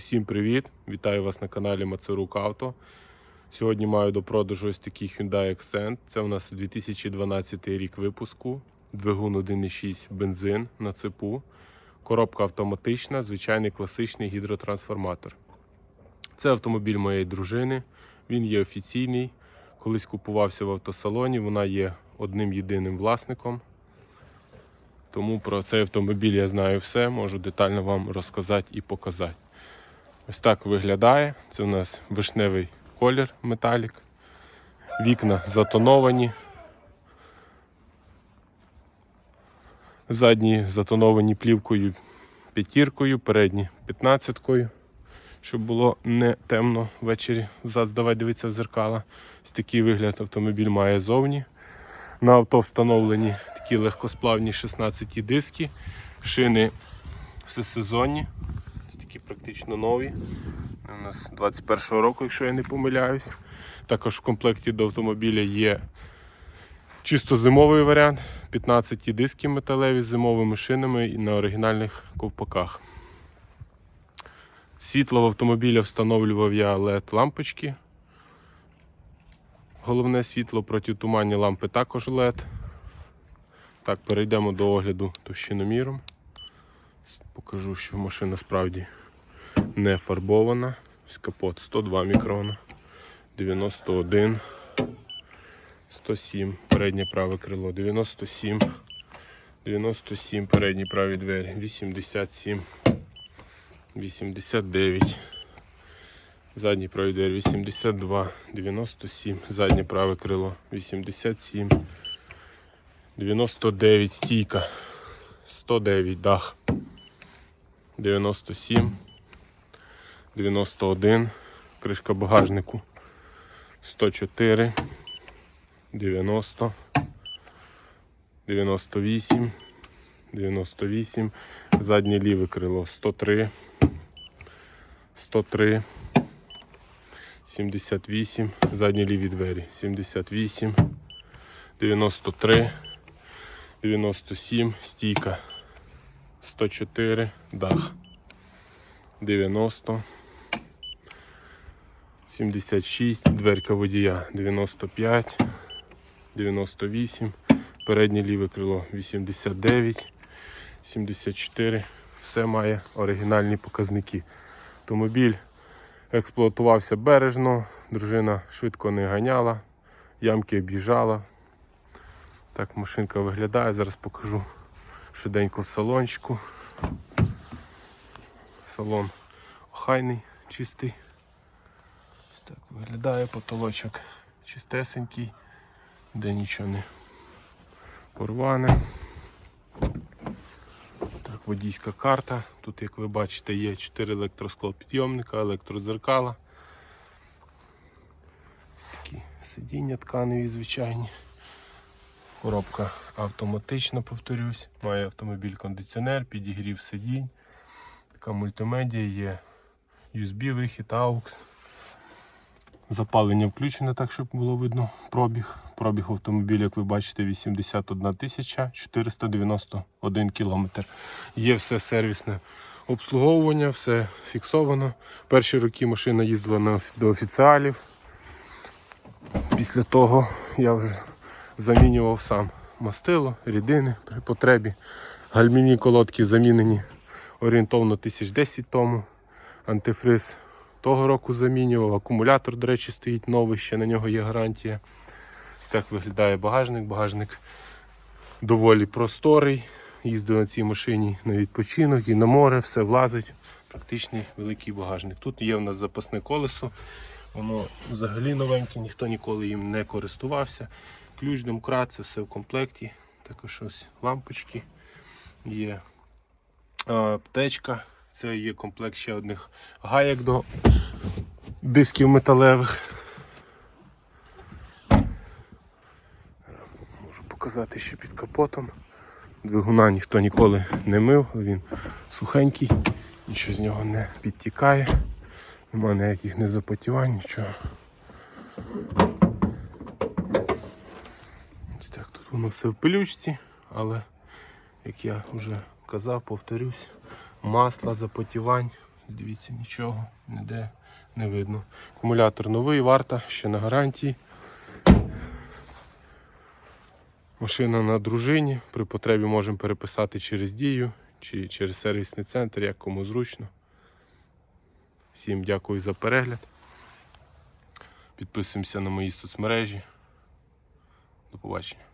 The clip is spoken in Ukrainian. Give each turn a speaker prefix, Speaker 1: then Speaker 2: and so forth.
Speaker 1: Усім привіт! Вітаю вас на каналі Мацарук Авто. Сьогодні маю до продажу ось такий Hyundai Accent. Це у нас 2012 рік випуску. Двигун 1.6 бензин на цепу. Коробка автоматична, звичайний класичний гідротрансформатор. Це автомобіль моєї дружини. Він є офіційний. Колись купувався в автосалоні. Вона є одним єдиним власником. Тому про цей автомобіль я знаю все, можу детально вам розказати і показати. Ось так виглядає. Це у нас вишневий колір металік. Вікна затоновані. Задні затоновані плівкою п'ятіркою, передні п'ятнадцяткою, щоб було не темно ввечері взад здавати дивитися в зеркала. Ось такий вигляд автомобіль має зовні. На авто встановлені такі легкосплавні 16 диски, шини всесезонні, практично нові. У нас 21-го року, якщо я не помиляюсь. Також в комплекті до автомобіля є чисто зимовий варіант, 15 диски металеві з зимовими шинами і на оригінальних ковпаках. Світло в автомобілі встановлював я LED лампочки. Головне світло протитуманні лампи також LED. Так, перейдемо до огляду товщиноміром. Покажу, що машина справді не фарбована. Капот. 102 мікрона, 91, 107, переднє праве крило, 97, 97, передні праві двері, 87, 89. Задній правий двері. 82, 97, заднє праве крило. 87, 99 стійка, 109 дах, 97, 91, кришка багажнику 104, 90, 98, 98, заднє ліве крило 103, 103. 78, задні ліві двері 78, 93, 97, стійка 104, дах 90, 76, дверка водія 95, 98, переднє ліве крило 89, 74. Все має оригінальні показники. Автомобіль експлуатувався бережно, дружина швидко не ганяла, ямки об'їжджала. Так машинка виглядає, зараз покажу швиденько салончику. Салон охайний, чистий. Виглядає потолочок чистесенький, де нічого не порване. Так, водійська карта. Тут, як ви бачите, є 4 електросклопідйомника, електрозеркала. Такі сидіння тканеві, звичайні. Коробка автоматична, повторюсь. Має автомобіль кондиціонер, підігрів сидінь. Така мультимедіа є USB-вихід, AUX. Запалення включене так, щоб було видно пробіг. Пробіг автомобіля, як ви бачите, 81 тисяча 491 кілометр. Є все сервісне обслуговування, все фіксовано. Перші роки машина їздила на, до офіціалів. Після того я вже замінював сам мастило, рідини при потребі. Гальмівні колодки замінені орієнтовно 1010 тому. Антифриз того року замінював. Акумулятор, до речі, стоїть новий, ще на нього є гарантія. Так виглядає багажник. Багажник доволі просторий. Їздив на цій машині на відпочинок і на море, все влазить. Практичний великий багажник. Тут є у нас запасне колесо. Воно взагалі новеньке, ніхто ніколи їм не користувався. Ключ, домкрат, це все в комплекті. Також ось лампочки є. Аптечка. Це є комплект ще одних гаяк до дисків металевих. Можу показати ще під капотом. Двигуна ніхто ніколи не мив, він сухенький, нічого з нього не підтікає, нема ніяких незапотівань, нічого. Ось так, тут воно все в пилючці, але як я вже казав, повторюсь, масла, запотівань Дивіться, нічого ніде не видно. Акумулятор новий, варта, ще на гарантії. Машина на дружині. При потребі можемо переписати через дію чи через сервісний центр, як кому зручно. Всім дякую за перегляд. Підписуємося на мої соцмережі. До побачення.